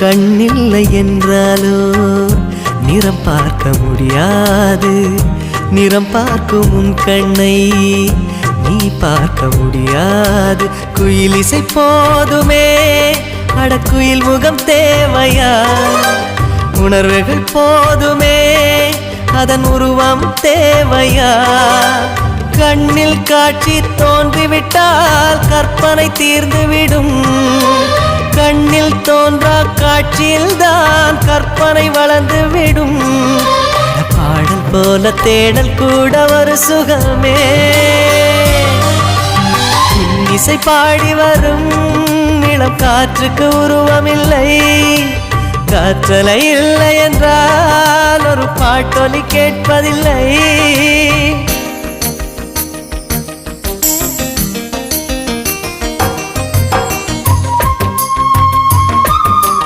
கண்ணில்லை என்றாலோ நிறம் பார்க்க முடியாது. நிறம் பார்க்கும் உன் கண்ணை நீ பார்க்க முடியாது. குயில் இசை போதுமே. அடக்குயில் முகம் தேவையா? உணர்வுகள் போதுமே. அதன் உருவம் தேவையா? கண்ணில் காட்சி தோன்றிவிட்டால் கற்பனை தீர்ந்துவிடும். கண்ணில் தோன்றா காட்சியில் தான் கற்பனை வளர்ந்து விடும். பாடல் போல தேடல் கூட ஒரு சுகமே. இசை பாடி வரும் இளம் காற்றுக்கு உருவமில்லை. காற்றலை இல்லை என்றால் ஒரு பாட்டொலி கேட்பதில்லை.